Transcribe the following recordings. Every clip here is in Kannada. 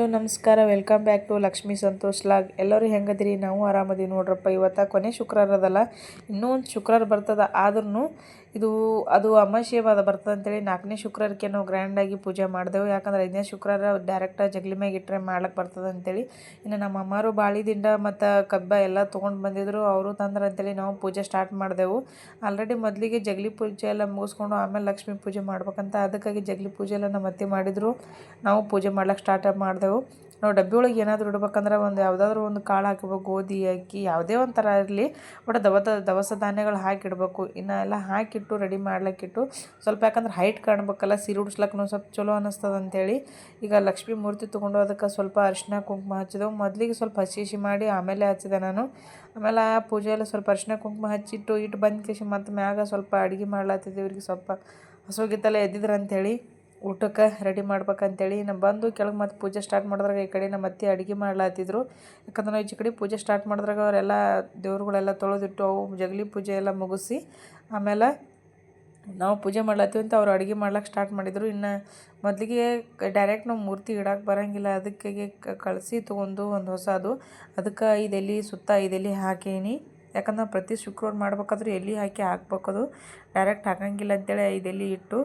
ಹಲೋ, ನಮಸ್ಕಾರ. Welcome back to Lakshmi Santosh log. ಎಲ್ಲರೂ ಹೆಂಗದ್ರಿ? ನಾವು ಆರಾಮದೀವಿ ನೋಡ್ರಪ್ಪ. ಇವತ್ತು ಕೊನೆ ಶುಕ್ರವಾರ ಅದಲ್ಲ. ಇನ್ನೂ ಒಂದು ಶುಕ್ರವಾರ ಬರ್ತದ. ಆದ್ರೂ ಇದು, ಅದು ಅಮಾಶಯವಾದ ಬರ್ತದೆ ಅಂತೇಳಿ ನಾಲ್ಕನೇ ಶುಕ್ರವಾರಕ್ಕೆ ನಾವು ಗ್ರ್ಯಾಂಡಾಗಿ ಪೂಜೆ ಮಾಡಿದೆವು. ಯಾಕಂದ್ರೆ ಐದನೇ ಶುಕ್ರವಾರ ಡೈರೆಕ್ಟ್ ಜಗಲಿ ಮ್ಯಾಗ ಇಟ್ಟರೆ ಮಾಡ್ಲಿಕ್ಕೆ ಬರ್ತದೆ ಅಂತೇಳಿ. ಇನ್ನು ನಮ್ಮ ಅಮ್ಮಾರು ಬಾಳಿದಿಂದ ಮತ್ತು ಕಬ್ಬ ಎಲ್ಲ ತೊಗೊಂಡು ಬಂದಿದ್ರು. ಅವರು ತಂದ್ರೆ ಅಂತೇಳಿ ನಾವು ಪೂಜೆ ಸ್ಟಾರ್ಟ್ ಮಾಡಿದೆವು. ಆಲ್ರೆಡಿ ಮೊದಲಿಗೆ ಜಗಲಿ ಪೂಜೆ ಎಲ್ಲ ಮುಗಿಸ್ಕೊಂಡು ಆಮೇಲೆ ಲಕ್ಷ್ಮೀ ಪೂಜೆ ಮಾಡ್ಬೇಕಂತ ಅದಕ್ಕಾಗಿ ಜಗಲಿ ಪೂಜೆ ಎಲ್ಲ ನಮ್ಮ ಅತ್ತೆ ಮಾಡಿದ್ರು. ನಾವು ಪೂಜೆ ಮಾಡ್ಲಿಕ್ಕೆ ಸ್ಟಾರ್ಟ್ ಮಾಡಿದೆವು. ನಾವು ಡಬ್ಬಿ ಒಳಗೆ ಏನಾದರೂ ಇಡ್ಬೇಕಂದ್ರೆ ಒಂದು ಯಾವುದಾದ್ರೂ ಒಂದು ಕಾಳು ಹಾಕಬೇಕು, ಗೋಧಿ ಅಕ್ಕಿ ಯಾವುದೇ ಒಂಥರ ಇರಲಿ. ಬಟ್ ದವದ, ದವಸ ಧಾನ್ಯಗಳು ಹಾಕಿಡಬೇಕು. ಇನ್ನು ಎಲ್ಲ ಹಾಕಿಟ್ಟು, ರೆಡಿ ಮಾಡ್ಲಿಕ್ಕಿಟ್ಟು. ಸ್ವಲ್ಪ ಯಾಕಂದ್ರೆ ಹೈಟ್ ಕಾಣ್ಬೇಕಲ್ಲ, ಸೀರೆ ಉಡ್ಸ್ಲಕ್ಕೂ ಸ್ವಲ್ಪ ಚಲೋ ಅನ್ನಿಸ್ತದೆ ಅಂಥೇಳಿ ಈಗ ಲಕ್ಷ್ಮೀ ಮೂರ್ತಿ ತೊಗೊಂಡು ಅದಕ್ಕೆ ಸ್ವಲ್ಪ ಅರಿಶಿನ ಕುಂಕುಮ ಹಚ್ಚಿದೆವು. ಮೊದಲಿಗೆ ಸ್ವಲ್ಪ ಹಸಿ ಮಾಡಿ ಆಮೇಲೆ ಹಚ್ಚಿದೆ ನಾನು. ಆಮೇಲೆ ಆ ಪೂಜೆಯಲ್ಲಿ ಸ್ವಲ್ಪ ಅರಿಶಿನ ಕುಂಕುಮ ಹಚ್ಚಿಟ್ಟು, ಇಟ್ಟು ಬಂದ ಕೇಸಿ ಮತ್ತು ಮ್ಯಾಗ ಸ್ವಲ್ಪ ಅಡುಗೆ ಮಾಡ್ಲತ್ತಿದ್ದೆ ಇವ್ರಿಗೆ ಸ್ವಲ್ಪ ಹಸುಗಿತ್ತಲ್ಲ ಎದ್ದಿದ್ರು ಅಂಥೇಳಿ ಊಟಕ್ಕೆ ರೆಡಿ ಮಾಡ್ಬೇಕಂತೇಳಿ ನಾವು ಬಂದು ಕೆಳಗೆ ಮತ್ತೆ ಪೂಜೆ ಸ್ಟಾರ್ಟ್ ಮಾಡಿದ್ರಾಗ ಈ ಕಡೆ ನಮ್ಮ ಅತ್ತೆ ಅಡುಗೆ ಮಾಡ್ಲಾತಿದ್ರು. ಯಾಕಂದ್ರೆ ನಾವು ಈಚೆ ಕಡೆ ಪೂಜೆ ಸ್ಟಾರ್ಟ್ ಮಾಡಿದ್ರಾಗ ಅವರೆಲ್ಲ ದೇವ್ರುಗಳೆಲ್ಲ ತೊಳೆದಿಟ್ಟು ಅವು ಜಗಲಿ ಪೂಜೆ ಎಲ್ಲ ಮುಗಿಸಿ ಆಮೇಲೆ ನಾವು ಪೂಜೆ ಮಾಡ್ಲತ್ತೀವಿ ಅಂತ ಅವ್ರು ಅಡುಗೆ ಮಾಡ್ಲಿಕ್ಕೆ ಸ್ಟಾರ್ಟ್ ಮಾಡಿದರು. ಇನ್ನು ಮೊದಲಿಗೆ ಡೈರೆಕ್ಟ್ ನಾವು ಮೂರ್ತಿ ಇಡಕ್ಕೆ ಬರೋಂಗಿಲ್ಲ. ಅದಕ್ಕೆ ಕಳಿಸಿ ತೊಗೊಂಡು ಒಂದು ಹೊಸದು. ಅದಕ್ಕೆ ಇದೆಲ್ಲಿ ಸುತ್ತ ಇದೆಲ್ಲಿ ಹಾಕೀನಿ. ಯಾಕಂದ್ರೆ ಪ್ರತಿ ಶುಕ್ರವಾರ ಮಾಡ್ಬೇಕಾದ್ರೆ ಎಲೆ ಹಾಕಿ ಹಾಕ್ಬೇಕದು ಡೈರೆಕ್ಟ್ ಹಾಕಂಗಿಲ್ಲ ಅಂತೇಳಿ ಐದು ಎಲೆ ಇಟ್ಟು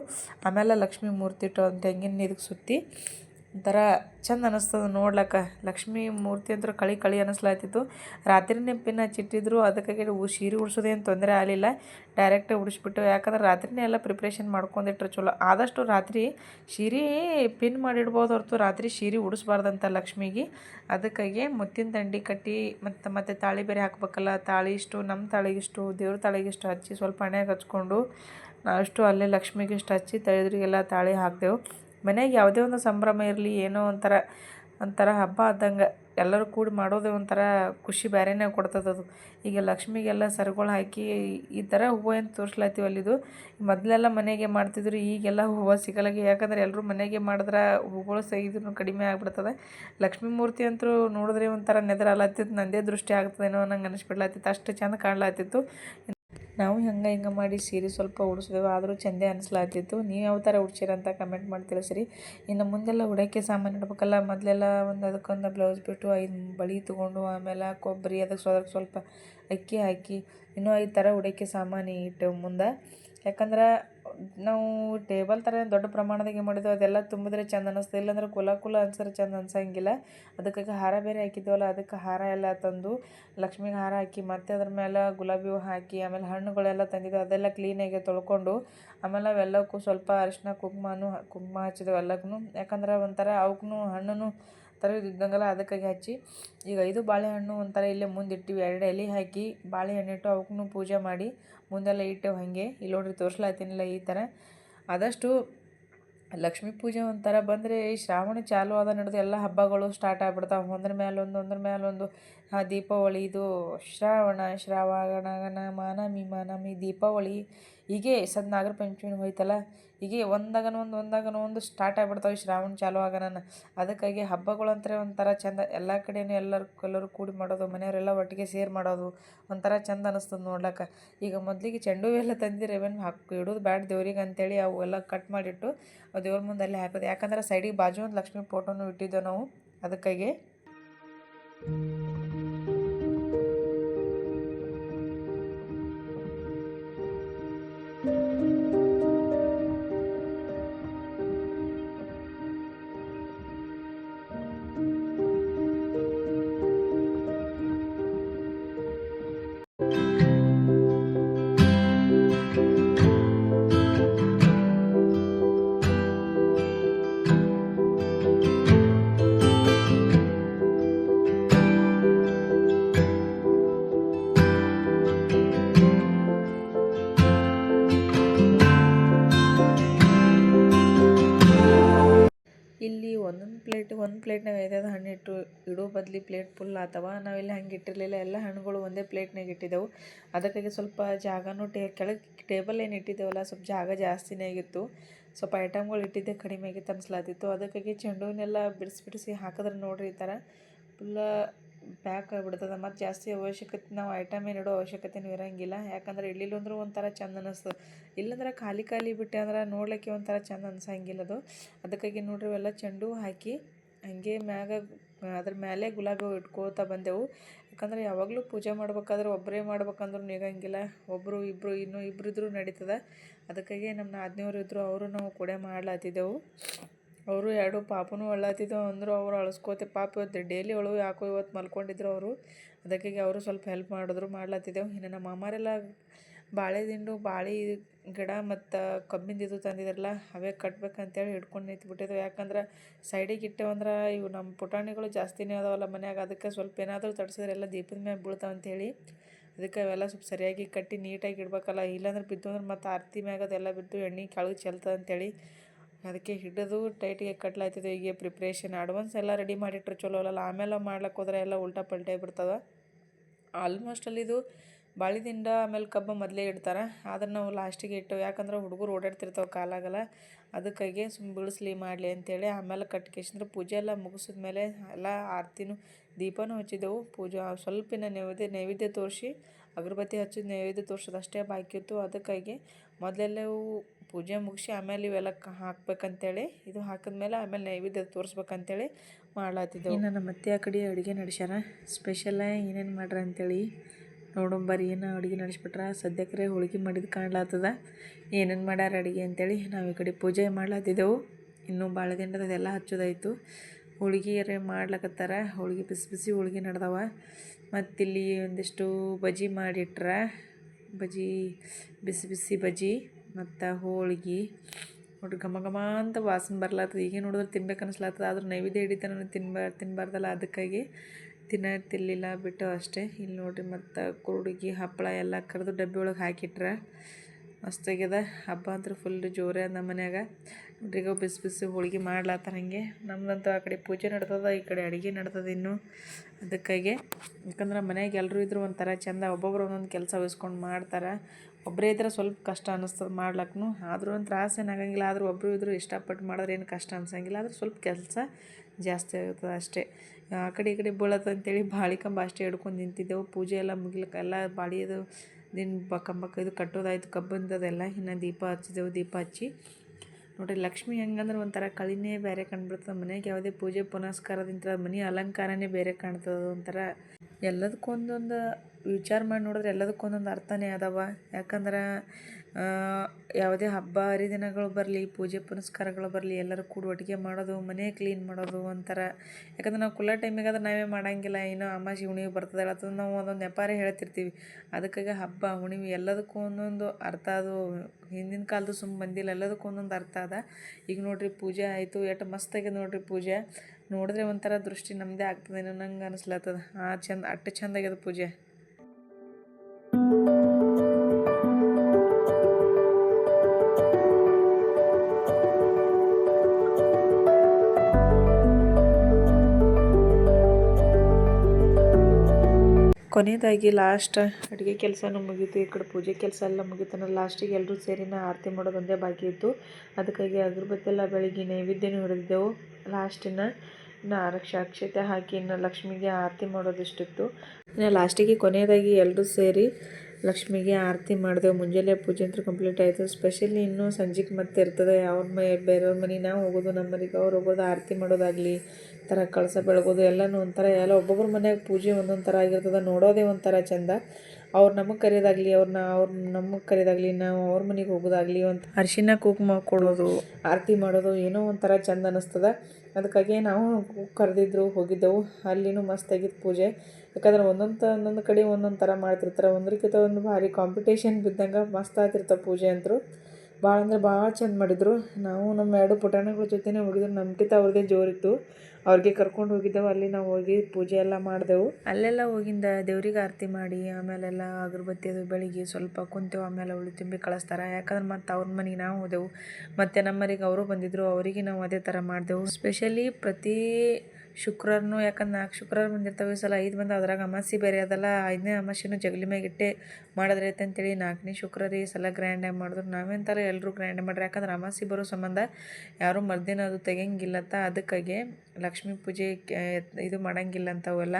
ಆಮೇಲೆ ಲಕ್ಷ್ಮೀ ಮೂರ್ತಿ ಇಟ್ಟು ತೆಂಗಿನ ಇದಕ್ಕೆ ಸುತ್ತಿ ಒಂಥರ ಚಂದ ಅನ್ನಿಸ್ತದೆ ನೋಡ್ಲಿಕ್ಕೆ. ಲಕ್ಷ್ಮೀ ಮೂರ್ತಿ ಅಂದ್ರೆ ಕಳಿ ಕಳಿ ಅನ್ನಿಸ್ಲಾತಿತ್ತು ರಾತ್ರಿ ನೆನಪಿನ ಚಿಟ್ಟಿದ್ರು ಅದಕ್ಕಾಗಿ ಸೀರೆ ಉಡ್ಸೋದೇನು ತೊಂದರೆ ಆಗಲಿಲ್ಲ. ಡೈರೆಕ್ಟೇ ಉಡಿಸ್ಬಿಟ್ಟು, ಯಾಕಂದ್ರೆ ರಾತ್ರಿನೇ ಎಲ್ಲ ಪ್ರಿಪ್ರೇಷನ್ ಮಾಡ್ಕೊಂಡಿಟ್ರೆ ಚಲೋ. ಆದಷ್ಟು ರಾತ್ರಿ ಸೀರೆ ಪಿನ್ ಮಾಡಿಡ್ಬೋದು ಹೊರತು ರಾತ್ರಿ ಸೀರೆ ಉಡಿಸ್ಬಾರ್ದಂತ ಲಕ್ಷ್ಮಿಗೆ. ಅದಕ್ಕಾಗಿ ಮುತ್ತಿನ ದಂಡಿ ಕಟ್ಟಿ, ಮತ್ತು ಮತ್ತೆ ತಾಳಿ ಬೇರೆ ಹಾಕ್ಬೇಕಲ್ಲ, ತಾಳಿ ಇಷ್ಟು ನಮ್ಮ ತಾಳಿಗಿಷ್ಟು ದೇವ್ರ ತಾಳಿಗಿಷ್ಟು ಹಚ್ಚಿ ಸ್ವಲ್ಪ ಹಣೆಗೆ ಹಚ್ಕೊಂಡು ಅಷ್ಟು ಅಲ್ಲೇ ಲಕ್ಷ್ಮಿಗೆ ಇಷ್ಟು ಹಚ್ಚಿ, ತಳೆದ್ರಿಗೆಲ್ಲ ತಾಳಿ ಹಾಕ್ದೆವು. ಮನೆಗೆ ಯಾವುದೇ ಒಂದು ಸಂಭ್ರಮ ಇರಲಿ, ಏನೋ ಒಂಥರ ಒಂಥರ ಹಬ್ಬ ಆದಂಗೆ ಎಲ್ಲರೂ ಕೂಡಿ ಮಾಡೋದೇ ಒಂಥರ ಖುಷಿ ಬೇರೆನೇ ಕೊಡ್ತದದು ಈಗ ಲಕ್ಷ್ಮಿಗೆಲ್ಲ ಸರಗಳು ಹಾಕಿ ಈ ಥರ ಹೂವು ಏನು ತೋರಿಸ್ಲತ್ತೀವಿ ಅಲ್ಲಿದು? ಮೊದಲೆಲ್ಲ ಮನೆಗೆ ಮಾಡ್ತಿದ್ರು, ಈಗೆಲ್ಲ ಹೂವು ಸಿಗಲಾಗಿ ಯಾಕಂದ್ರೆ ಎಲ್ಲರೂ ಮನೆಗೆ ಮಾಡಿದ್ರೆ ಹೂಗಳು ಸೈಜು ಕಡಿಮೆ ಆಗಿಬಿಡ್ತದೆ. ಲಕ್ಷ್ಮೀ ಮೂರ್ತಿ ಅಂತೂ ನೋಡಿದ್ರೆ ಒಂಥರ ನೆದರಲ್ಲತ್ತಿತ್ತು ನಂದೇ ದೃಷ್ಟಿ ಆಗ್ತದೇನೋ ನಂಗೆ ಅನಿಸ್ಬಿಡ್ಲತ್ತಿತ್ತು ಅಷ್ಟು ಚೆಂದ ಕಾಣ್ಲತ್ತಿತ್ತು ನಾವು ಹೆಂಗೆ ಹಿಂಗೆ ಮಾಡಿ ಸೀರೆ ಸ್ವಲ್ಪ ಉಡಿಸಿದೆವು, ಆದರೂ ಚೆಂದೇ ಅನಿಸ್ಲಾತಿತ್ತು. ನೀವು ಯಾವ ಥರ ಉಡ್ಸಿರಂತ ಕಮೆಂಟ್ ಮಾಡ್ತೀರ ಸರಿ? ಇನ್ನು ಮುಂದೆಲ್ಲ ಉಡೋಕ್ಕೆ ಸಾಮಾನು ಇಡ್ಬೇಕಲ್ಲ, ಮೊದಲೆಲ್ಲ ಒಂದು ಅದಕ್ಕೊಂದು ಬ್ಲೌಸ್ ಬಿಟ್ಟು ಐದು ಬಳಿ ತೊಗೊಂಡು ಆಮೇಲೆ ಕೊಬ್ಬರಿ ಅದಕ್ಕೆ ಅದಕ್ಕೆ ಸ್ವಲ್ಪ ಅಕ್ಕಿ ಹಾಕಿ, ಇನ್ನೂ ಐದು ಥರ ಉಡೋಕ್ಕೆ ಸಾಮಾನು ಇಟ್ಟು ಮುಂದೆ ಯಾಕಂದ್ರೆ ನಾವು ಟೇಬಲ್ ಥರ ದೊಡ್ಡ ಪ್ರಮಾಣದಾಗೆ ಮಾಡಿದ್ದೆವು ಅದೆಲ್ಲ ತುಂಬಿದ್ರೆ ಚೆಂದ ಅನ್ನಿಸ್ತದೆ ಇಲ್ಲಾಂದ್ರೆ ಕುಲ ಕುಲ ಅನ್ಸರ್ ಚೆಂದ ಅನ್ಸಂಗಿಲ್ಲ. ಅದಕ್ಕಾಗಿ ಹಾರ ಬೇರೆ ಹಾಕಿದ್ದೆವಲ್ಲ ಅದಕ್ಕೆ ಹಾರ ಎಲ್ಲ ತಂದು ಲಕ್ಷ್ಮಿಗೆ ಹಾರ ಹಾಕಿ, ಮತ್ತೆ ಅದ್ರ ಮೇಲೆ ಗುಲಾಬಿ ಹೂ ಹಾಕಿ, ಆಮೇಲೆ ಹಣ್ಣುಗಳೆಲ್ಲ ತಂದಿದ್ದೆವು ಅದೆಲ್ಲ ಕ್ಲೀನಾಗಿ ತೊಳ್ಕೊಂಡು, ಆಮೇಲೆ ಅವೆಲ್ಲಕ್ಕೂ ಸ್ವಲ್ಪ ಅರಿಶಿನ ಕುಂಕುಮನೂ, ಕುಂಕುಮ ಹಚ್ಚಿದೆವು ಎಲ್ಲಕ್ಕೂ ಯಾಕಂದ್ರೆ ಒಂಥರ ಅವಕ್ಕೂ ಹಣ್ಣು ಥರ ಇದ್ದಂಗೆಲ್ಲ ಅದಕ್ಕಾಗಿ ಹಚ್ಚಿ, ಈಗ ಐದು ಬಾಳೆಹಣ್ಣು ಒಂಥರ ಇಲ್ಲೇ ಮುಂದೆ ಇಟ್ಟಿವಿ. ಎರಡು ಎಲೆ ಹಾಕಿ ಬಾಳೆಹಣ್ಣು ಇಟ್ಟು ಅವಕ್ಕೂ ಪೂಜೆ ಮಾಡಿ ಮುಂದೆಲ್ಲ ಇಟ್ಟೆವು ಹಾಗೆ. ಇಲ್ಲಿ ನೋಡ್ರಿ ತೋರಿಸ್ಲಾತೀನಿಲ್ಲ ಈ ಥರ. ಆದಷ್ಟು ಲಕ್ಷ್ಮೀ ಪೂಜೆ ಒಂಥರ ಬಂದರೆ ಈ ಶ್ರಾವಣ ಚಾಲು ಆದ ನಡೆದು ಎಲ್ಲ ಹಬ್ಬಗಳು ಸ್ಟಾರ್ಟ್ ಆಗ್ಬಿಡ್ತಾವೆ. ಒಂದ್ರ ಮೇಲೊಂದು ಒಂದು, ಒಂದ್ರ ಮೇಲೊಂದು ದೀಪಾವಳಿ ಇದು ಶ್ರಾವಣ ಶ್ರಾವಣ ಮಾನಮಿ ಮಾನಮಿ, ದೀಪಾವಳಿ. ಹೀಗೆ ಸದ್ ನಾಗರ ಪಂಚಮಿ ಹೋಯ್ತಲ್ಲ, ಹೀಗೆ ಒಂದಾಗನ ಒಂದು ಒಂದಾಗನ ಒಂದು ಸ್ಟಾರ್ಟ್ ಆಗಿಬಿಡ್ತಾವೆ, ಶ್ರಾವಣ ಚಾಲು ಆಗನ ಅದಕ್ಕಾಗಿ ಹಬ್ಬಗಳು ಒಂಥರ ಚಂದ, ಎಲ್ಲ ಕಡೆಯೂ ಎಲ್ಲರೂ ಎಲ್ಲರೂ ಕೂಡಿ ಮಾಡೋದು, ಮನೆಯವರೆಲ್ಲ ಒಟ್ಟಿಗೆ ಸೇರಿ ಮಾಡೋದು ಒಂಥರ ಚಂದ ಅನ್ನಿಸ್ತದೆ ನೋಡ್ಲಿಕ್ಕೆ. ಈಗ ಮೊದಲಿಗೆ ಚೆಂಡು ಹೂವೆಲ್ಲ ತಂದಿರಿ ಅವನ್ ಹಾಕಿ, ಇಡೋದು ಬ್ಯಾಡ ದೇವ್ರಿಗೆ ಅಂತೇಳಿ ಅವು ಎಲ್ಲ ಕಟ್ ಮಾಡಿಟ್ಟು ದೇವ್ರ ಮುಂದೆ ಅಲ್ಲೇ ಹಾಕೋದು. ಯಾಕಂದ್ರೆ ಸೈಡಿಗೆ ಬಾಜು ಒಂದು ಲಕ್ಷ್ಮೀ ಫೋಟೋನು ಇಟ್ಟಿದ್ದೆವು ನಾವು, ಅದಕ್ಕಾಗಿ. ಒಂದೊಂದು ಪ್ಲೇಟ್ ಒಂದು ಪ್ಲೇಟ್ನಾಗ ಐದೈದು ಹಣ್ಣು ಇಟ್ಟು, ಇಡೋ ಬದ್ಲಿ ಪ್ಲೇಟ್ ಫುಲ್ ಆತವ. ನಾವಿಲ್ಲಿ ಹಂಗೆ ಇಟ್ಟಿರಲಿಲ್ಲ. ಎಲ್ಲ ಹಣ್ಣುಗಳು ಒಂದೇ ಪ್ಲೇಟ್ನಾಗ ಇಟ್ಟಿದ್ದೆವು. ಅದಕ್ಕಾಗಿ ಸ್ವಲ್ಪ ಜಾಗನೂ ಟೇ, ಕೆಳಗೆ ಟೇಬಲ್ ಏನು ಇಟ್ಟಿದ್ದೇವಲ್ಲ, ಸ್ವಲ್ಪ ಜಾಗ ಜಾಸ್ತಿನೇ ಆಗಿತ್ತು. ಸ್ವಲ್ಪ ಐಟಮ್ಗಳು ಇಟ್ಟಿದ್ದೆ, ಕಡಿಮೆ ಆಗಿತ್ತು ಅನ್ಸ್ಲಾತಿತ್ತು. ಅದಕ್ಕಾಗಿ ಚೆಂಡುವನ್ನೆಲ್ಲ ಬಿಡಿಸಿ ಬಿಡಿಸಿ ಹಾಕಿದ್ರೆ ನೋಡಿರಿ ಈ ಥರ ಫುಲ್ಲ ಪ್ಯಾಕ್ ಆಗಿಬಿಡ್ತದೆ. ಮತ್ತು ಜಾಸ್ತಿ ಅವಶ್ಯಕತೆ, ನಾವು ಐಟಮ್ ಏನು ಇಡೋ ಅವಶ್ಯಕತೆನೂ ಇರೋಂಗಿಲ್ಲ. ಯಾಕಂದ್ರೆ ಇಡ್ಲಿಲ್ಲ ಅಂದ್ರೆ ಒಂಥರ ಚಂದ ಅನ್ನಿಸ್ತದೆ ಇಲ್ಲಂದ್ರೆ ಖಾಲಿ ಖಾಲಿ ಬಿಟ್ಟೆ ಅಂದ್ರೆ ನೋಡ್ಲಿಕ್ಕೆ ಒಂಥರ ಚಂದ ಅನ್ಸಂಗಿಲ್ಲ ಅದು. ಅದಕ್ಕಾಗಿ ನೋಡ್ರಿ, ಇವೆಲ್ಲ ಚೆಂಡು ಹಾಕಿ ಹಂಗೆ ಮ್ಯಾಗ, ಅದ್ರ ಮೇಲೆ ಗುಲಾಬಿ ಹೂವು ಇಟ್ಕೋತಾ ಬಂದೆವು. ಯಾಕಂದ್ರೆ ಯಾವಾಗಲೂ ಪೂಜೆ ಮಾಡ್ಬೇಕಾದ್ರೆ ಒಬ್ಬರೇ ಮಾಡ್ಬೇಕಂದ್ರೂ ನೀಗಂಗಿಲ್ಲ ಒಬ್ಬರು ಇಬ್ಬರು ಇನ್ನೂ ಇಬ್ಬರು ಇದ್ರೂ ನಡೀತದೆ. ಅದಕ್ಕಾಗಿ ನಮ್ಮ ನಾದಿನಿಯವ್ರು ಇದ್ದರು ಅವರು ನಾವು ಕೂಡ ಮಾಡ್ಲಾತಿದ್ದೆವು. ಅವರು ಎರಡು ಪಾಪನೂ ಅಳ್ಳತ್ತಿದ್ದವು ಅಂದರು ಅವ್ರು ಅಳಿಸ್ಕೋತೆ. ಪಾಪ ಇವತ್ತು ಡೈಲಿ ಅಳು ಯಾಕೋ ಇವತ್ತು ಮಲ್ಕೊಂಡಿದ್ರು ಅವರು. ಅದಕ್ಕಾಗಿ ಅವರು ಸ್ವಲ್ಪ ಹೆಲ್ಪ್ ಮಾಡಿದ್ರು ಮಾಡ್ಲತ್ತಿದ್ದೆವು ಇನ್ನು ನಮ್ಮ ಮಾಮಾರೆಲ್ಲ ಬಾಳೆ ದಿಂಡು, ಬಾಳೆ ಗಿಡ ಮತ್ತು ಕಬ್ಬಿಂದು ಇದು ತಂದಿದ್ರಲ್ಲ ಅವೇ ಕಟ್ಬೇಕಂತೇಳಿ ಹಿಡ್ಕೊಂಡು ನಿಂತ್ಬಿಟ್ಟಿದ್ದೆವು. ಯಾಕಂದ್ರೆ ಸೈಡಿಗೆ ಇಟ್ಟೆವಂದ್ರೆ ಇವು ನಮ್ಮ ಪುಟಾಣಿಗಳು ಜಾಸ್ತಿನೇ ಅದಾವಲ್ಲ ಮನ್ಯಾಗ. ಅದಕ್ಕೆ ಸ್ವಲ್ಪ ಏನಾದರೂ ತಡ್ಸಿದ್ರೆ ಎಲ್ಲ ದೀಪದ ಮ್ಯಾಗ ಬೀಳ್ತಾವೆ ಅಂತೇಳಿ. ಅದಕ್ಕೆ ಅವೆಲ್ಲ ಸ್ವಲ್ಪ ಸರಿಯಾಗಿ ಕಟ್ಟಿ ನೀಟಾಗಿ ಇಡ್ಬೇಕಲ್ಲ. ಇಲ್ಲಾಂದ್ರೆ ಬಿದ್ದು ಅಂದ್ರೆ ಮತ್ತು ಆರತಿ ಮ್ಯಾಗ ಅದೆಲ್ಲ ಬಿದ್ದು ಎಣ್ಣೆ ಕೆಳಗೆ ಚೆಲ್ತದೆ ಅಂತೇಳಿ ಅದಕ್ಕೆ ಹಿಡಿದು ಟೈಟಿಗೆ ಕಟ್ಲಾಯ್ತಿದ್ದೆ ಈಗ ಪ್ರಿಪ್ರೇಷನ್ ಅಡ್ವಾನ್ಸ್ ಎಲ್ಲ ರೆಡಿ ಮಾಡಿಟ್ರೆ ಚಲೋ ಅಲ್ಲ ಆಮೇಲೆ ಮಾಡ್ಲಕ್ಕೆ ಹೋದ್ರೆ ಎಲ್ಲ ಉಲ್ಟಾ ಪಲ್ಟೆ ಬಿಡ್ತದೆ. ಆಲ್ಮೋಸ್ಟ್ ಅಲ್ಲಿ ಇದು ಬಾಳಿದಿಂದ ಆಮೇಲೆ ಕಬ್ಬು ಮೊದಲೇ ಇಡ್ತಾರೆ. ಆದ್ರೆ ನಾವು ಲಾಸ್ಟಿಗೆ ಇಟ್ಟು, ಯಾಕಂದ್ರೆ ಹುಡುಗರು ಓಡಾಡ್ತಿರ್ತಾವೆ ಕಾಲಾಗಲ್ಲ. ಅದಕ್ಕಾಗಿ ಸುಮ್ಮ ಬಿಡಿಸ್ಲಿ ಮಾಡಲಿ ಅಂತೇಳಿ ಆಮೇಲೆ ಕಟ್ಕೇಶಂದ್ರೆ ಪೂಜೆ ಎಲ್ಲ ಮುಗಿಸಿದ ಮೇಲೆ ಎಲ್ಲ ಆರತಿನೂ ದೀಪನೂ ಹಚ್ಚಿದ್ದೆವು ಪೂಜೆ ಸ್ವಲ್ಪಿನ ನೈವೇದ್ಯ ನೈವೇದ್ಯ ತೋರಿಸಿ, ಅಗರಬತ್ತಿ ಹಚ್ಚಿದ ನೈವೇದ್ಯ ತೋರಿಸೋದು ಅಷ್ಟೇ ಬಾಕಿ ಇತ್ತು. ಅದಕ್ಕಾಗಿ ಮೊದಲೆಲ್ಲವೂ ಪೂಜೆ ಮುಗಿಸಿ ಆಮೇಲೆ ಇವೆಲ್ಲ ಹಾಕ್ಬೇಕಂತೇಳಿ, ಇದು ಹಾಕಿದ್ಮೇಲೆ ಆಮೇಲೆ ನೈವೇದ್ಯ ತೋರಿಸ್ಬೇಕಂತೇಳಿ ಮಾಡ್ಲಾತಿದ್ದೆವು ಇನ್ನು ನಮ್ಮ ಅತ್ತೆ ಆ ಕಡೆ ಅಡುಗೆ ನಡೆಸ್ಯಾರ. ಸ್ಪೆಷಲ್ಲ ಏನೇನು ಮಾಡ್ರ ಅಂತೇಳಿ ನೋಡೋಂಬರಿ ಏನು ಅಡುಗೆ ನಡೆಸ್ಬಿಟ್ರ. ಸದ್ಯಕ್ಕೆ ಹೋಳಿಗೆ ಮಾಡಿದ್ದು ಕಾಣ್ಲಾತದ ಏನೇನು ಮಾಡ್ಯಾರ ಅಡುಗೆ ಅಂತೇಳಿ ನಾವು ಈ ಕಡೆ ಪೂಜೆ ಮಾಡ್ಲಾತಿದ್ದೆವು ಇನ್ನೂ ಭಾಳ ದಿನದದೆಲ್ಲ ಹಚ್ಚೋದಾಯಿತು. ಹೋಳಿಗೆ ಮಾಡ್ಲಕತ್ತಾರ. ಹೋಳಿಗೆ ಬಿಸಿ ಬಿಸಿ ಹೋಳಿಗೆ ನಡೆದವ. ಮತ್ತಿಲ್ಲಿ ಒಂದಿಷ್ಟು ಬಜ್ಜಿ ಮಾಡಿಟ್ರ. ಬಜ್ಜಿ, ಬಿಸಿ ಬಿಸಿ ಬಜ್ಜಿ. ಮತ್ತು ಹೋಳಿಗೆ. ನೋಡ್ರಿ ಘಮ ಘಮ ಅಂತ ವಾಸನೆ ಬರ್ಲಾತದ. ಈಗ ನೋಡಿದ್ರೆ ತಿನ್ಬೇಕು ಅನಿಸ್ಲಾತದ. ಆದ್ರೆ ನೈವೇದ್ಯ ಹಿಡಿತಾನ ತಿನ್ಬ ತಿನ್ನಬಾರ್ದಲ್ಲ ಅದಕ್ಕಾಗಿ ತಿನ್ನತ್ತಿರ್ಲಿಲ್ಲ ಬಿಟ್ಟು ಅಷ್ಟೇ. ಇಲ್ಲಿ ನೋಡ್ರಿ ಮತ್ತು ಕುರುಡಿಗೆ, ಹಪ್ಪಳ ಎಲ್ಲ ಕರೆದು ಡಬ್ಬಿ ಒಳಗೆ ಹಾಕಿಟ್ರೆ. ಮಸ್ತಾಗ್ಯದ ಹಬ್ಬ ಅಂದ್ರೆ ಫುಲ್ ಜೋರೇ ನಮ್ಮ ಮನ್ಯಾಗ. ನೋಡ್ರಿ ಬಿಸಿ ಬಿಸಿ ಹೋಳಿಗೆ ಮಾಡ್ಲಾತ್ತಾರ ಹಾಗೆ. ನಮ್ದಂತೂ ಆ ಕಡೆ ಪೂಜೆ ನಡ್ತದ ಈ ಕಡೆ ಅಡುಗೆ ನಡ್ತದ ಇನ್ನು. ಅದಕ್ಕಾಗಿ ಯಾಕಂದ್ರೆ ಮನ್ಯಾಗ ಎಲ್ಲರೂ ಇದ್ರು ಒಂಥರ ಚಂದ. ಒಬ್ಬೊಬ್ರು ಒಂದೊಂದು ಕೆಲಸ ವಹಿಸ್ಕೊಂಡು ಮಾಡ್ತಾರೆ. ಒಬ್ಬರೇ ಇದ್ರೆ ಸ್ವಲ್ಪ ಕಷ್ಟ ಅನ್ನಿಸ್ತದೆ ಮಾಡ್ಲಕ್ಕೂ ಆದ್ರೂ ಒಂದು ತ್ರಾಸ ಏನಾಗಂಗಿಲ್ಲ ಆದರೂ ಒಬ್ಬರು ಇದ್ರು ಇಷ್ಟಪಟ್ಟು ಮಾಡಿದ್ರೆ ಏನು ಕಷ್ಟ ಅನ್ಸಂಗಿಲ್ಲ. ಆದರೂ ಸ್ವಲ್ಪ ಕೆಲಸ ಜಾಸ್ತಿ ಆಗುತ್ತದೆ ಅಷ್ಟೇ. ಆ ಕಡೆ ಈ ಕಡೆ ಬೀಳತ್ತೆ ಅಂತೇಳಿ ಬಾಳಿ ಕಂಬ ಅಷ್ಟೇ ಹಿಡ್ಕೊಂಡು ನಿಂತಿದ್ದೆವು. ಪೂಜೆ ಎಲ್ಲ ಮುಗಿಲಿಕ್ಕೆ ಎಲ್ಲ ಬಾಳಿಯದು ದಿನ ಬ ಕಂಬಕ್ಕೆ ಇದು ಕಟ್ಟೋದಾಯ್ತು. ಕಬ್ಬಂದದೆಲ್ಲ ಇನ್ನು ದೀಪ ಹಚ್ಚಿದೆವು ದೀಪ ಹಚ್ಚಿ ನೋಡಿರಿ ಲಕ್ಷ್ಮಿ ಹೆಂಗಂದ್ರೆ ಒಂಥರ ಕಳಿನೇ ಬೇರೆ ಕಂಡುಬಿಡ್ತದೆ ಮನೆಗೆ ಯಾವುದೇ ಪೂಜೆ ಪುನಸ್ಕಾರದಿಂದ ಮನೆ ಅಲಂಕಾರನೇ ಬೇರೆ ಕಾಣ್ತದೆ ಒಂಥರ. ಎಲ್ಲದಕ್ಕೂ ಒಂದೊಂದು ವಿಚಾರ ಮಾಡಿ ನೋಡಿದ್ರೆ ಎಲ್ಲದಕ್ಕೂ ಒಂದೊಂದು ಅರ್ಥನೇ ಅದಾವ. ಯಾಕಂದ್ರೆ ಯಾವುದೇ ಹಬ್ಬ, ಹರಿದಿನಗಳು ಬರಲಿ, ಪೂಜೆ ಪುನಸ್ಕಾರಗಳು ಬರಲಿ, ಎಲ್ಲರೂ ಕೂಡ ಒಟ್ಟಿಗೆ ಮಾಡೋದು, ಮನೆ ಕ್ಲೀನ್ ಮಾಡೋದು ಒಂಥರ. ಯಾಕಂದ್ರೆ ನಾವು ಕುಲ್ಲ ಟೈಮಿಗೆ ಆದ್ರೆ ನಾವೇ ಮಾಡೋಂಗಿಲ್ಲ. ಏನೋ ಅಮಾಸಿ ಹುಣಿವೆ ಬರ್ತದೆ ಅದು ನಾವು ಒಂದೊಂದು ನೆಪಾರೆ ಹೇಳ್ತಿರ್ತೀವಿ. ಅದಕ್ಕಾಗಿ ಹಬ್ಬ ಹುಣಿವೆ ಎಲ್ಲದಕ್ಕೂ ಒಂದೊಂದು ಅರ್ಥ ಅದು. ಹಿಂದಿನ ಕಾಲದ ಸುಮ್ಮ ಬಂದಿಲ್ಲ, ಎಲ್ಲದಕ್ಕೂ ಒಂದೊಂದು ಅರ್ಥ ಅದ. ಈಗ ನೋಡಿರಿ ಪೂಜೆ ಆಯಿತು ಎಷ್ಟು ಮಸ್ತಾಗಿದೆ ನೋಡಿರಿ ಪೂಜೆ. ನೋಡಿದ್ರೆ ಒಂಥರ ದೃಷ್ಟಿ ನಮ್ಮದೇ ಆಗ್ತದೇನೋ, ನಂಗೆ ಅನಿಸ್ಲತ್ತದ. ಆ ಚಂದ ಅಟ್ಟು ಚಂದಾಗ್ಯದ ಪೂಜೆ. ಕೊನೆಯದಾಗಿ ಲಾಸ್ಟ್ ಅಡುಗೆ ಕೆಲಸನೂ ಮುಗೀತು, ಈ ಕಡೆ ಪೂಜೆ ಕೆಲಸ ಎಲ್ಲ ಮುಗೀತನ ಲಾಸ್ಟಿಗೆ ಎಲ್ಲರೂ ಸೇರಿನ ಆರತಿ ಮಾಡೋದು ಒಂದೇ ಬಾಕಿ ಇತ್ತು. ಅದಕ್ಕಾಗಿ ಅಗರಬತ್ತಿ ಎಲ್ಲ ಬೆಳಗ್ಗೆ ನೈವೇದ್ಯನೂ ಹಿಡಿದಿದ್ದೆವು ಲಾಸ್ಟಿನ ಇನ್ನು ಅರಕ್ಷ ಅಕ್ಷತೆ ಹಾಕಿ ಇನ್ನು ಲಕ್ಷ್ಮಿಗೆ ಆರತಿ ಮಾಡೋದಿಷ್ಟಿತ್ತು. ಇನ್ನು ಲಾಸ್ಟಿಗೆ ಕೊನೆಯದಾಗಿ ಎಲ್ಲರೂ ಸೇರಿ ಲಕ್ಷ್ಮಿಗೆ ಆರತಿ ಮಾಡಿದೆವು. ಮುಂಜಾನೆ ಪೂಜೆ ಅಂತೂ ಕಂಪ್ಲೀಟ್ ಆಯಿತು. ಸ್ಪೆಷಲಿ ಇನ್ನೂ ಸಂಜೆಗೆ ಮತ್ತೆ ಇರ್ತದೆ. ಅವ್ರ ಮನೆ, ಬೇರೆಯವ್ರ ಮನೆ ನಾವು ಹೋಗೋದು ನಮ್ಮ ಮನೆಗೆ ಅವ್ರು ಹೋಗೋದು, ಆರತಿ ಮಾಡೋದಾಗಲಿ ಥರ ಕಳಸ ಬೆಳಗೋದು, ಎಲ್ಲನೂ ಒಂಥರ, ಎಲ್ಲ ಒಬ್ಬೊಬ್ರ ಮನೆಯಾಗ ಪೂಜೆ ಒಂದೊಂದು ಥರ ಆಗಿರ್ತದೆ. ನೋಡೋದೇ ಒಂಥರ ಚಂದ. ಅವ್ರು ನಮಗೆ ಕರೆಯೋದಾಗಲಿ ಅವ್ರನ್ನ ಅವ್ರು ನಮಗೆ ಕರೆಯೋದಾಗಲಿ, ನಾವು ಅವ್ರ ಮನೆಗೆ ಹೋಗೋದಾಗಲಿ ಒಂದು ಅರಿಶಿನ ಕುಂಕುಮ ಕೊಡೋದು, ಆರತಿ ಮಾಡೋದು ಏನೋ ಒಂಥರ ಚಂದ ಅನ್ನಿಸ್ತದೆ ಅದಕ್ಕಾಗಿ ನಾವು ಕರೆದಿದ್ರು, ಹೋಗಿದ್ದೆವು. ಅಲ್ಲಿನೂ ಮಸ್ತಾಗಿತ್ತು ಪೂಜೆ. ಯಾಕಂದ್ರೆ ಒಂದೊಂದು ಒಂದೊಂದು ಕಡೆ ಒಂದೊಂದು ಥರ ಮಾಡ್ತಿರ್ತಾರೆ. ಒಂದ್ರಕ್ಕಿಂತ ಒಂದು ಭಾರಿ ಕಾಂಪಿಟೇಷನ್ ಬಿದ್ದಂಗೆ ಮಸ್ತ್ ಆಗ್ತಿರ್ತಾವೆ ಪೂಜೆ ಅಂತರು. ಭಾಳ ಅಂದ್ರೆ ಭಾಳ ಚಂದ ಮಾಡಿದರು. ನಾವು ನಮ್ಮ ಎರಡು ಪುಟಾಣಿಗಳ ಜೊತೆನೇ ಹೋಗಿದ್ರು ನಮ್ಗಿಂತ ಅವ್ರದ್ದೇ ಜೋರಿತ್ತು. ಅವ್ರಿಗೆ ಕರ್ಕೊಂಡು ಹೋಗಿದ್ದೆವು. ಅಲ್ಲಿ ನಾವು ಹೋಗಿ ಪೂಜೆ ಎಲ್ಲ ಮಾಡಿದೆವು. ಅಲ್ಲೆಲ್ಲ ಹೋಗಿಂದ ದೇವ್ರಿಗೆ ಆರತಿ ಮಾಡಿ ಆಮೇಲೆಲ್ಲ ಅಗರಬತ್ತಿ ಅದು ಬೆಳಿಗ್ಗೆ ಸ್ವಲ್ಪ ಕುಂತೆವು ಆಮೇಲೆ ಅವಳು ತುಂಬಿ ಕಳಿಸ್ತಾರೆ. ಯಾಕಂದ್ರೆ ಮತ್ತು ಅವ್ರ ಮನೆಗೆ ನಾವು ಹೋದೆವು. ಮತ್ತು ನಮ್ಮರಿಗೆ ಅವರು ಬಂದಿದ್ದರು ಅವರಿಗೆ ನಾವು ಅದೇ ಥರ ಮಾಡಿದೆವು. ಸ್ಪೆಷಲಿ ಪ್ರತಿ ಶುಕ್ರವಾರನೂ ಯಾಕಂದ್ರೆ ನಾಲ್ಕು ಶುಕ್ರವಾರ ಬಂದಿರ್ತವೆ, ಈ ಸಲ ಐದು ಬಂದು, ಅದ್ರಾಗ ಅಮಾಸಿ ಬೇರೆ ಅದಲ್ಲ, ಐದನೇ ಅಮಾಸಿನೂ ಜಗಲಿ ಮ್ಯಾಗ ಇಟ್ಟೆ ಮಾಡಿದ್ರೆ ಅಂತೇಳಿ ನಾಲ್ಕನೇ ಶುಕ್ರವಾರ ಈ ಸಲ ಗ್ರ್ಯಾಂಡಾಗಿ ಮಾಡಿದ್ರು. ನಾವೇಂತಾರೆ ಎಲ್ಲರೂ ಗ್ರ್ಯಾಂಡ್ ಮಾಡ್ರಿ ಯಾಕಂದ್ರೆ ಅಮಾಸಿ ಬರೋ ಸಂಬಂಧ ಯಾರೂ ಮರ್ದಿನ ಅದು ತೆಗಿಯಂಗಿಲ್ಲತ್ತ ಅದಕ್ಕಾಗಿ ಲಕ್ಷ್ಮೀ ಪೂಜೆ ಇದು ಮಾಡಂಗಿಲ್ಲ ಅಂತವೆಲ್ಲ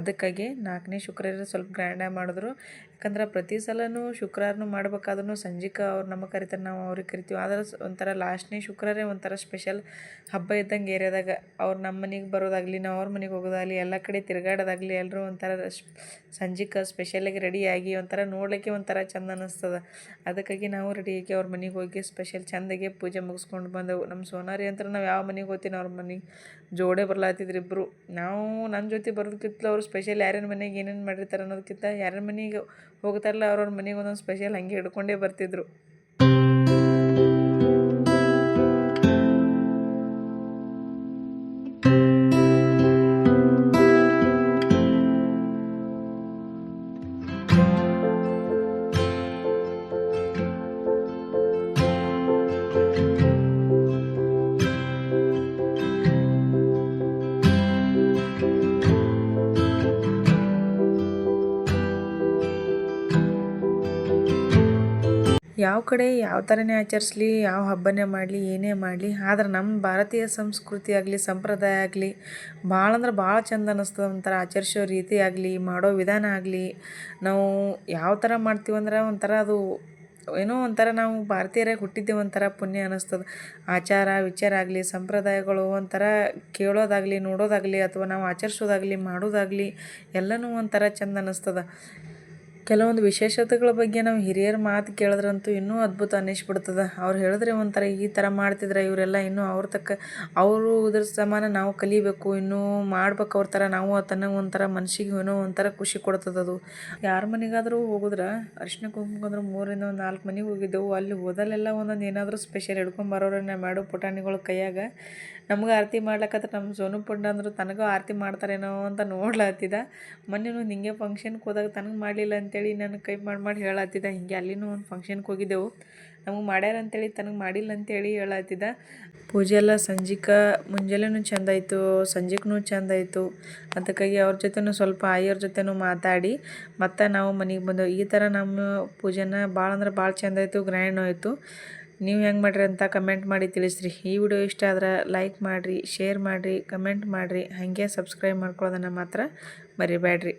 ಅದಕ್ಕಾಗಿ ನಾಲ್ಕನೇ ಶುಕ್ರ ಸ್ವಲ್ಪ ಗ್ರ್ಯಾಂಡಾಗಿ ಮಾಡಿದ್ರು. ಯಾಕಂದ್ರೆ ಪ್ರತಿ ಸಲನೂ ಶುಕ್ರವಾರನು ಮಾಡ್ಬೇಕಾದ್ರೂ ಸಂಜಿಕ ಅವ್ರು ನಮಗೆ ಕರಿತಾರೆ ನಾವು ಅವ್ರಿಗೆ ಕರಿತೀವಿ. ಆದ್ರೆ ಒಂಥರ ಲಾಸ್ಟ್ನೇ ಶುಕ್ರವಾರೇ ಒಂಥರ ಸ್ಪೆಷಲ್ ಹಬ್ಬ ಇದ್ದಂಗೆ ಏರಿಯಾದಾಗ ಅವ್ರು ನಮ್ಮ ಮನೆಗೆ ಬರೋದಾಗಲಿ, ನಾವು ಅವ್ರ ಮನೆಗೆ ಹೋಗೋದಾಗಲಿ, ಎಲ್ಲ ಕಡೆ ತಿರುಗಾಡೋದಾಗಲಿ ಎಲ್ಲರೂ ಒಂಥರ ಸಂಜಿಕ ಸ್ಪೆಷಲಾಗಿ ರೆಡಿಯಾಗಿ ಒಂಥರ ನೋಡಲಿಕ್ಕೆ ಒಂಥರ ಚಂದ ಅನ್ನಿಸ್ತದೆ ಅದಕ್ಕಾಗಿ ನಾವು ರೆಡಿಯಾಗಿ ಅವ್ರ ಮನೆಗೆ ಹೋಗಿ ಸ್ಪೆಷಲ್ ಚೆಂದಾಗಿ ಪೂಜೆ ಮುಗಿಸ್ಕೊಂಡು ಬಂದೆವು. ನಮ್ಮ ಸೋನಾರಿ ಅಂತ ನಾವು ಯಾವ ಮನೆಗೆ ಹೋಗ್ತೀನಿ ಅವ್ರ ಮನೆಗೆ ಜೋಡೇ ಬರ್ಲಾತಿದ್ರು ಇಬ್ಬರು ನಾವು ನನ್ನ ಜೊತೆ ಬರೋದಕ್ಕಿತ್ತು ಅವ್ರು ಸ್ಪೆಷಲ್ ಯಾರ್ಯಾರ ಮನೆಗೆ ಏನೇನು ಮಾಡಿರ್ತಾರೆ ಅನ್ನೋದಕ್ಕಿಂತ ಯಾರ್ಯಾರ ಮನೆಗೆ ಹೋಗ್ತಾರಲ್ಲ ಅವ್ರವ್ರ ಮನೆಗೆ ಒಂದೊಂದು ಸ್ಪೆಷಲ್ ಹಂಗೆ ಹಿಡ್ಕೊಂಡೇ ಬರ್ತಿದ್ರು. ಯಾವ ಕಡೆ ಯಾವ ಥರನೇ ಆಚರಿಸ್ಲಿ, ಯಾವ ಹಬ್ಬನೇ ಮಾಡಲಿ, ಏನೇ ಮಾಡಲಿ, ಆದ್ರೆ ನಮ್ಮ ಭಾರತೀಯ ಸಂಸ್ಕೃತಿ ಆಗಲಿ, ಸಂಪ್ರದಾಯ ಆಗಲಿ, ಭಾಳ ಅಂದ್ರೆ ಭಾಳ ಚಂದ ಅನ್ನಿಸ್ತದೆ ಒಂಥರ ಆಚರಿಸೋ ರೀತಿ ಆಗಲಿ, ಮಾಡೋ ವಿಧಾನ ಆಗಲಿ. ನಾವು ಯಾವ ಥರ ಮಾಡ್ತೀವಂದ್ರೆ ಒಂಥರ ಅದು ಏನೋ ಒಂಥರ ನಾವು ಭಾರತೀಯರಾಗಿ ಹುಟ್ಟಿದ್ದೇವೆ ಒಂಥರ ಪುಣ್ಯ ಅನ್ನಿಸ್ತದೆ ಆಚಾರ, ವಿಚಾರ ಆಗಲಿ, ಸಂಪ್ರದಾಯಗಳು ಒಂಥರ ಕೇಳೋದಾಗಲಿ, ನೋಡೋದಾಗಲಿ, ಅಥವಾ ನಾವು ಆಚರಿಸೋದಾಗಲಿ, ಮಾಡೋದಾಗಲಿ, ಎಲ್ಲನೂ ಒಂಥರ ಚೆಂದ ಅನ್ನಿಸ್ತದ ಕೆಲವೊಂದು ವಿಶೇಷತೆಗಳ ಬಗ್ಗೆ ನಾವು ಹಿರಿಯರ ಮಾತು ಕೇಳಿದ್ರಂತೂ ಇನ್ನೂ ಅದ್ಭುತ ಅನ್ನಿಸ್ಬಿಡ್ತದೆ. ಅವ್ರು ಹೇಳಿದ್ರೆ ಒಂಥರ ಈ ಥರ ಮಾಡ್ತಿದ್ರೆ ಇವರೆಲ್ಲ ಇನ್ನೂ ಅವ್ರ ತಕ್ಕ ಅವರು ಇದ್ರ ಸಮಾನ ನಾವು ಕಲಿಬೇಕು, ಇನ್ನೂ ಮಾಡ್ಬೇಕು ಅವ್ರ ಥರ, ನಾವು ತನ್ನ ಒಂಥರ ಮನ್ಸಿಗೆ ಏನೋ ಒಂಥರ ಖುಷಿ ಕೊಡ್ತದೆ ಅದು. ಯಾರ ಮನೆಗಾದರೂ ಹೋಗಿದ್ರೆ ಅರಿಶಿನ ಕುಂಕುಮಂದ್ರೆ ಮೂರಿಂದ ಒಂದು ನಾಲ್ಕು ಮನೆಗೆ ಹೋಗಿದ್ದೆವು. ಅಲ್ಲಿ ಹೋದಲ್ಲೆಲ್ಲ ಒಂದೊಂದು ಏನಾದರೂ ಸ್ಪೆಷಲ್ ಹಿಡ್ಕೊಂಬರೋರನ್ನ ಮಾಡು ಪುಟಾಣಿಗಳ ಕೈಯಾಗ. ನಮ್ಗೆ ಆರತಿ ಮಾಡ್ಲಾಕತ್ತ ನಮ್ಮ ಸೋನು ಪುಂಡ ಅಂದ್ರೆ, ತನಗೂ ಆರತಿ ಮಾಡ್ತಾರೇನೋ ಅಂತ ನೋಡ್ಲತ್ತಿದ. ಮೊನ್ನೆನೂ ಹಿಂಗೆ ಫಂಕ್ಷನ್ಗೆ ಹೋದಾಗ ತನಗೆ ಮಾಡಲಿಲ್ಲ ಅಂತೇಳಿ ನಾನು ಕೈ ಮಾಡಿ ಮಾಡಿ ಹೇಳತ್ತಿದ್ದ ಹಿಂಗೆ ಅಲ್ಲಿನೂ ಒಂದು ಫಂಕ್ಷನ್ಗೆ ಹೋಗಿದ್ದೆವು. ನಮಗೆ ಮಾಡ್ಯಾರ ಅಂತೇಳಿ ತನಗೆ ಮಾಡಿಲ್ಲ ಅಂತೇಳಿ ಹೇಳತ್ತಿದ್ದ ಪೂಜೆ ಎಲ್ಲ ಸಂಜಿಕ, ಮುಂಜಾನೆನೂ ಚಂದ ಆಯಿತು ಸಂಜೆಗೂ ಚಂದ ಆಯಿತು. ಅದಕ್ಕಾಗಿ ಅವ್ರ ಜೊತೆನೂ ಸ್ವಲ್ಪ ಆಯಿಯವ್ರ ಜೊತೆನೂ ಮಾತಾಡಿ, ಮತ್ತು ನಾವು ಮನೆಗೆ ಬಂದೆವು. ಈ ಥರ ನಮ್ಮ ಪೂಜೆನ ಭಾಳ ಅಂದ್ರೆ ಭಾಳ ಚಂದ ಆಯಿತು ಗ್ರ್ಯಾಂಡ್ ಆಯಿತು. ನೀವು ಹೆಂಗೆ ಮಾಡ್ರಿ ಅಂತ ಕಮೆಂಟ್ ಮಾಡಿ ತಿಳಿಸ್ರಿ. ಈ ವಿಡಿಯೋ ಇಷ್ಟ ಆದ್ರೆ ಲೈಕ್ ಮಾಡಿರಿ ಶೇರ್ ಮಾಡಿರಿ ಕಮೆಂಟ್ ಮಾಡಿರಿ. ಹಾಗೆ ಸಬ್ಸ್ಕ್ರೈಬ್ ಮಾಡ್ಕೊಳ್ಳೋದನ್ನು ಮಾತ್ರ ಮರಿಬೇಡ್ರಿ